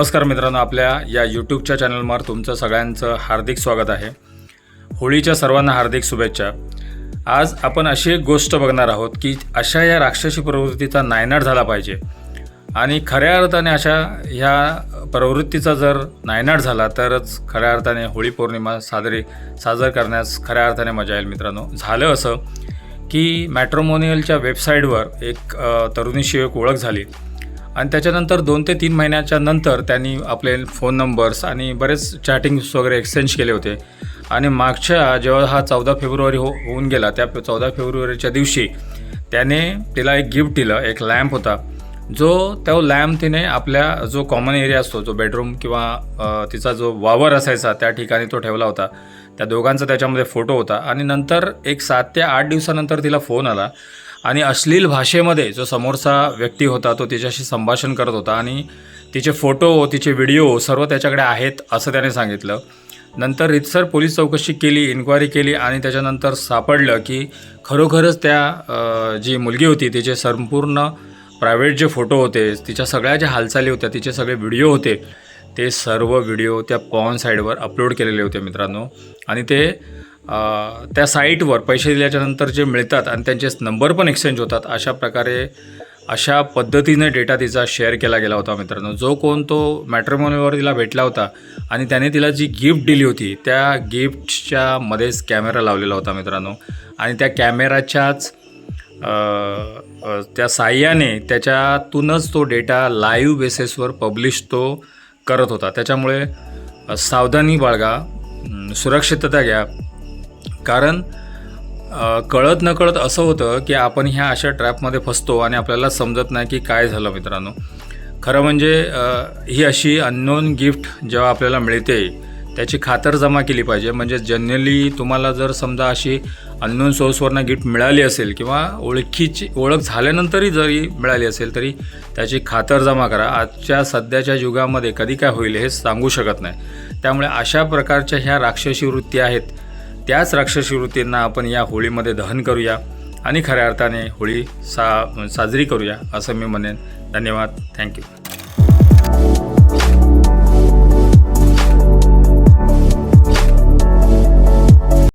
नमस्कार मित्रांनो आपल्या या यूट्यूबच्या चॅनलवर तुमचं सगळ्यांचं हार्दिक स्वागत आहे. होळीच्या सर्वांना हार्दिक शुभेच्छा. आज आपण अशी एक गोष्ट बघणार आहोत की अशा या राक्षसी प्रवृत्तीचा नायनाट झाला पाहिजे. आणि खऱ्या अर्थाने अशा ह्या प्रवृत्तीचा जर नायनाट झाला तरच खऱ्या अर्थाने होळी पौर्णिमा साजरी साजर करण्यास खऱ्या अर्थाने मजा येईल मित्रांनो. झालं असं की मॅट्रोमोनियलच्या वेबसाईटवर एक तरुणीशी एक ओळख झाली. आणि त्याच्यानंतर दोन ते तीन महिन्याच्या नंतर त्यांनी आपले फोन नंबर्स आणि बरेच चॅटिंग्स वगैरे एक्सचेंज केले होते. आणि मागच्या जेव्हा हा चौदा फेब्रुवारी हो होऊन गेला त्या चौदा फेब्रुवारीच्या दिवशी त्याने तिला एक गिफ्ट दिलं एक लॅम्प होता. जो तो लॅम्प तिने आपल्या जो कॉमन एरिया असतो जो बेडरूम किंवा तिचा जो वावर असायचा त्या ठिकाणी तो ठेवला होता. त्या दोघांचा त्याच्यामध्ये फोटो होता. आणि नंतर एक सात ते आठ दिवसानंतर तिला फोन आला. आणि अश्लील भाषेमध्ये जो समोरचा व्यक्ती होता तो तिच्याशी संभाषण करत होता आणि तिचे फोटो तिचे व्हिडिओ सर्व त्याच्याकडे आहेत असं त्याने सांगितलं. नंतर रितसर पोलीस चौकशी केली इन्क्वायरी केली आणि त्याच्यानंतर सापडलं की खरोखरच त्या जी मुलगी होती तिचे संपूर्ण प्रायव्हेट जे फोटो होते तिच्या सगळ्या ज्या हालचाली होत्या तिचे सगळे व्हिडिओ होते ते सर्व व्हिडिओ त्या पॉन साईडवर अपलोड केलेले होते मित्रांनो. आणि ते त्या साईटवर पैसे दिल्याच्यानंतर जे मिळतात आणि त्यांचे नंबर पण एक्सचेंज होतात अशा प्रकारे अशा पद्धतीने डेटा तिचा शेअर केला गेला होता मित्रांनो. जो कोण तो मॅट्रिमोनीवर तिला भेटला होता आणि त्याने तिला जी गिफ्ट दिली होती त्या गिफ्टच्या मध्येच कॅमेरा लावलेला होता मित्रांनो. आणि त्या कॅमेराच्याच त्या साह्याने त्याच्यातूनच तो डेटा लाईव्ह बेसिसवर पब्लिश तो करत होता. त्याच्यामुळे सावधानी बाळगा सुरक्षितता घ्या. कारण कळत नकळत असं होतं की आपण ह्या अशा ट्रॅपमध्ये फसतो आणि आपल्याला समजत नाही की काय झालं मित्रांनो. खरं म्हणजे ही अशी अननोन गिफ्ट जेव्हा आपल्याला मिळते त्याची खातर जमा केली पाहिजे. म्हणजे जनरली तुम्हाला जर समजा अशी अननोन सोर्सवरनं गिफ्ट मिळाली असेल किंवा ओळखीची ओळख झाल्यानंतरही जरी मिळाली असेल तरी त्याची खातर जमा करा. आजच्या सध्याच्या युगामध्ये कधी काय होईल हे सांगू शकत नाही. त्यामुळे अशा प्रकारच्या ह्या राक्षसी वृत्ती आहेत त्याच राक्षसी वृत्तींना आपण या होळीमध्ये दहन करूया आणि खऱ्या अर्थाने होळी सा साजरी करूया असं मी म्हणेन. धन्यवाद. थँक्यू